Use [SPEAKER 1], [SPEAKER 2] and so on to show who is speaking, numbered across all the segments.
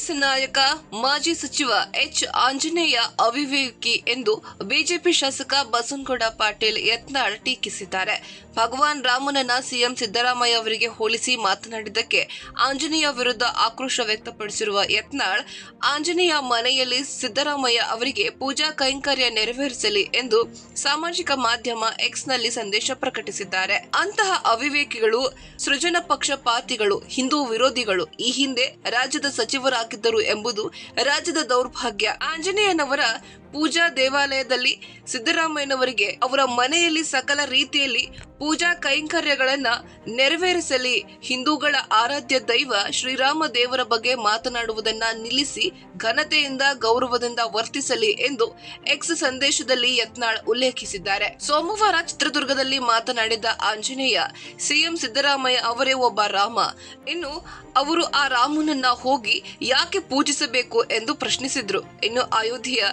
[SPEAKER 1] ಕಾಂಗ್ರೆಸ್ ನಾಯಕ, ಮಾಜಿ ಸಚಿವ ಎಚ್. ಆಂಜನೇಯ ಅವಿವೇಕಿ ಎಂದು ಬಿಜೆಪಿ ಶಾಸಕ ಬಸನಗೌಡ ಪಾಟೀಲ್ ಯತ್ನಾಳ್ ಟೀಕಿಸಿದ್ದಾರೆ. ಭಗವಾನ್ ರಾಮನನ್ನ ಸಿಎಂ ಸಿದ್ದರಾಮಯ್ಯ ಅವರಿಗೆ ಹೋಲಿಸಿ ಮಾತನಾಡಿದ್ದಕ್ಕೆ ಆಂಜನೇಯ ವಿರುದ್ಧ ಆಕ್ರೋಶ ವ್ಯಕ್ತಪಡಿಸಿರುವ ಯತ್ನಾಳ್, ಆಂಜನೇಯ ಮನೆಯಲ್ಲಿ ಸಿದ್ದರಾಮಯ್ಯ ಅವರಿಗೆ ಪೂಜಾ ಕೈಂಕರ್ಯ ನೆರವೇರಿಸಲಿ ಎಂದು ಸಾಮಾಜಿಕ ಮಾಧ್ಯಮ ಎಕ್ಸ್ನಲ್ಲಿ ಸಂದೇಶ ಪ್ರಕಟಿಸಿದ್ದಾರೆ. ಅಂತಹ ಅವಿವೇಕಿಗಳು ಸೃಜನ ಪಕ್ಷಪಾತಿಗಳು, ಹಿಂದೂ ವಿರೋಧಿಗಳು. ಈ ಹಿಂದೆ ರಾಜ್ಯದ ಸಚಿವರಾಗಿದ್ದರು ಎಂಬುದು ರಾಜ್ಯದ ದೌರ್ಭಾಗ್ಯ. ಆಂಜನೇಯನವರ ಪೂಜಾ ದೇವಾಲಯದಲ್ಲಿ ಸಿದ್ದರಾಮಯ್ಯನವರಿಗೆ ಅವರ ಮನೆಯಲ್ಲಿ ಸಕಲ ರೀತಿಯಲ್ಲಿ ಪೂಜಾ ಕೈಂಕರ್ಯಗಳನ್ನ ನೆರವೇರಿಸಲಿ. ಹಿಂದೂಗಳ ಆರಾಧ್ಯ ದೈವ ಶ್ರೀರಾಮ ದೇವರ ಬಗ್ಗೆ ಮಾತನಾಡುವುದನ್ನ ನಿಲ್ಲಿಸಿ ಘನತೆಯಿಂದ ಗೌರವದಿಂದ ವರ್ತಿಸಲಿ ಎಂದು ಎಕ್ಸ್ ಸಂದೇಶದಲ್ಲಿ ಯತ್ನಾಳ್ ಉಲ್ಲೇಖಿಸಿದ್ದಾರೆ. ಸೋಮವಾರ ಚಿತ್ರದುರ್ಗದಲ್ಲಿ ಮಾತನಾಡಿದ ಆಂಜನೇಯ, ಸಿಎಂ ಸಿದ್ದರಾಮಯ್ಯ ಅವರೇ ಒಬ್ಬ ರಾಮ. ಇನ್ನು ಅವರು ಆ ರಾಮನನ್ನ ಹೋಗಿ ಯಾಕೆ ಪೂಜಿಸಬೇಕು ಎಂದು ಪ್ರಶ್ನಿಸಿದ್ರು. ಇನ್ನು ಅಯೋಧ್ಯೆಯ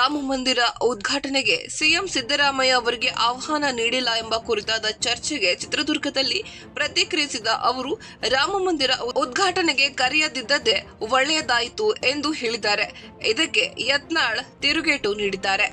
[SPEAKER 1] ರಾಮ ಮಂದಿರ ಉದ್ಘಾಟನೆಗೆ ಸಿಎಂ ಸಿದ್ದರಾಮಯ್ಯ ಅವರಿಗೆ ಆಹ್ವಾನ ನೀಡಿಲ್ಲ ಎಂಬ ಕುರಿತಾದ ಚರ್ಚೆಗೆ ಚಿತ್ರದುರ್ಗದಲ್ಲಿ ಪ್ರತಿಕ್ರಿಯಿಸಿದ ಅವರು, ರಾಮ ಮಂದಿರ ಉದ್ಘಾಟನೆಗೆ ಕರೆಯದಿದ್ದದ್ದೇ ಒಳ್ಳೆಯದಾಯಿತು ಎಂದು ಹೇಳಿದ್ದಾರೆ ಇದಕ್ಕೆ ಯತ್ನಾಳ್ ತಿರುಗೇಟು ನೀಡಿದ್ದಾರೆ.